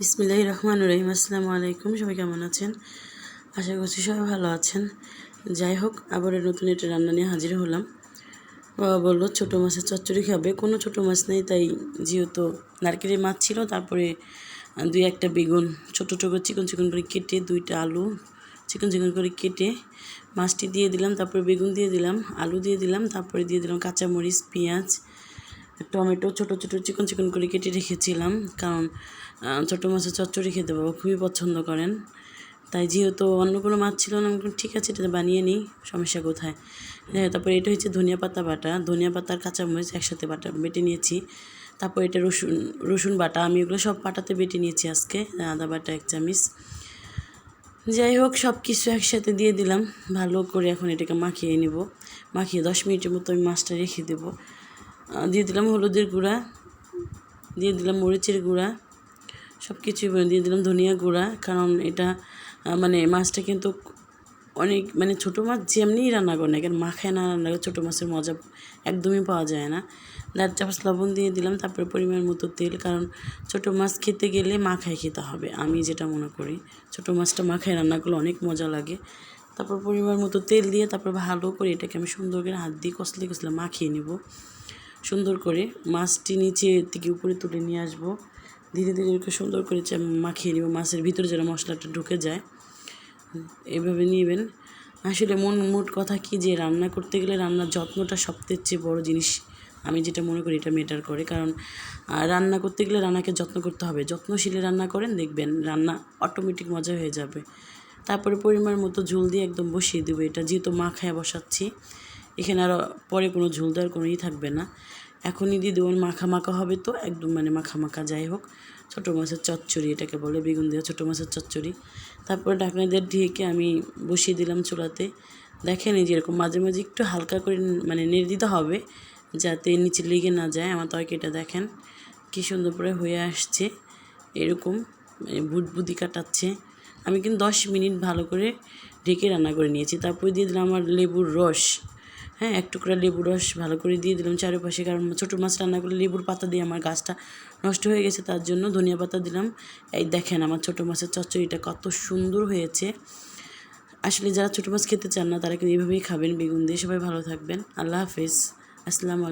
বিসমিল্লাহ রহমান রহিম। আসসালামু আলাইকুম, সবাই কেমন আছেন? আশা করছি সবাই ভালো আছেন। যাই হোক আবার নতুন একটা রান্না নিয়ে হাজির হলাম। বাবা বলল, ছোটো মাছের চচ্চড়ি খাবে। কোনো ছোটো মাছ নেই, তাই যেহেতু নারকেলের মাছ ছিল, তারপরে দুই একটা বেগুন, ছোটো ছোটো চিকন চিকন করে কেটে দুইটা আলু চিকন চিকন করে কেটে মাছটি দিয়ে দিলাম, তারপরে বেগুন দিয়ে দিলাম, আলু দিয়ে দিলাম, তারপরে দিয়ে দিলাম কাঁচামরিচ, পেঁয়াজ টমেটো ছোটো ছোটো চিকন চিকন করে কেটে রেখেছিলাম, কারণ ছোটো মাছের চচ্চড়ি খেতে বাবা খুবই পছন্দ করেন। তাই যেহেতু অন্য কোনো মাছ ছিল না, আমি ঠিক আছে, এটা বানিয়ে নিই, সমস্যা কোথায়? হ্যাঁ তারপরে এটা হচ্ছে ধনিয়া পাতা বাটা। ধনিয়া পাতার কাঁচামরিচ একসাথে বাটা, বেটে নিয়েছি। তারপর এটা রসুন রসুন বাটা, আমি এগুলো সব পাটাতে বেটে নিয়েছি আজকে, আদা বাটা এক চামিচ। যাই হোক, সব কিছু একসাথে দিয়ে দিলাম, ভালো করে এখন এটাকে মাখিয়ে নেব। মাখিয়ে দশ মিনিটের মতো আমি মাছটা রেখে দেবো। দিয়ে দিলাম হলুদের গুঁড়া, দিয়ে দিলাম মরিচের গুঁড়া সব কিছুই দিয়ে দিলাম ধনিয়া গুঁড়া, কারণ এটা মানে মাছটা কিন্তু অনেক মানে ছোটো মাছ যেমনিই রান্না করে না কেন, মাখায় না রান্না করে ছোটো মাছের মজা একদমই পাওয়া যায় না। লাল চামচ লবণ দিয়ে দিলাম, তারপরে পরিমাণ মতো তেল, কারণ ছোটো মাছ খেতে গেলে মাখায় খেতে হবে, আমি যেটা মনে করি। ছোটো মাছটা মাখায় রান্না করলে অনেক মজা লাগে। তারপর পরিমাণ মতো তেল দিয়ে তারপর ভালো করে এটাকে আমি সুন্দর করে হাত দিয়ে কষলে কষলে মাখিয়ে নিব। সুন্দর করে মাছটি নিচে থেকে উপরে তুলে নিয়ে আসব। ধীরে ধীরে ওকে সুন্দর করে মাখিয়ে নিব। মাছের ভিতরে যেন মশলাটা ঢুকে যায়। এভাবে নিবেন। আসলে মন মোট কথা কি যে, রান্না করতে গেলে রান্নার যত্নটা সবথেকে চেয়ে বড় জিনিস। আমি যেটা মনে করি এটা মেটার করে। কারণ রান্না করতে গেলে রান্নাকে যত্ন করতে হবে। যত্নশীলে রান্না করেন, দেখবেন রান্না অটোমেটিক মজা হয়ে যাবে। তারপরে পরিমাণ মতো ঝোল দিয়ে একদম বসিয়ে দেবো। এটা যেহেতু মাখায় বসাচ্ছি এখানে আর পরে কোনো ঝোল দেওয়ার কোনো ই থাকবে না। এখনই দিয়ে দেবেন মাখা মাখা হবে তো, একদম মানে মাখা মাখা যাই হোক। ছোটো মাছের চচ্চড়ি এটাকে বলে, বেগুন দেওয়া ছোটো মাছের চচ্চড়ি। তারপরে ঢাকনা দিয়ে ঢেকে আমি বসিয়ে দিলাম চুলাতে। দেখেন এই যেরকম মাঝে মাঝে একটু হালকা করে মানে নেড়ে দিতে হবে, যাতে নিচে লেগে না যায়। আমার তরকারিটা দেখেন কী সুন্দর করে হয়ে আসছে, এরকম মানে বুদবুদি কাটাচ্ছে। আমি কিন্তু দশ মিনিট ভালো করে ঢেকে রান্না করে নিয়েছি। তারপরে দিয়ে দিলাম আমার লেবুর রস। হ্যাঁ এক টুকরা লেবুর রস ভালো করে দিয়ে দিলাম চারিপাশে, কারণ ছোটো মাছ রান্না করলে লেবুর পাতা দিয়ে আমার গাছটা নষ্ট হয়ে গেছে, তার জন্য ধনিয়া পাতা দিলাম। এই দেখেন আমার ছোটো মাছের চচ্চড়িটা কত সুন্দর হয়েছে। আসলে যারা ছোটো মাছ খেতে চান না, তারা কিন্তু এইভাবেই খাবেন। বেগুন দিয়ে সবাই ভালো থাকবেন। আল্লাহ হাফিজ। আসসালামু আলাইকুম।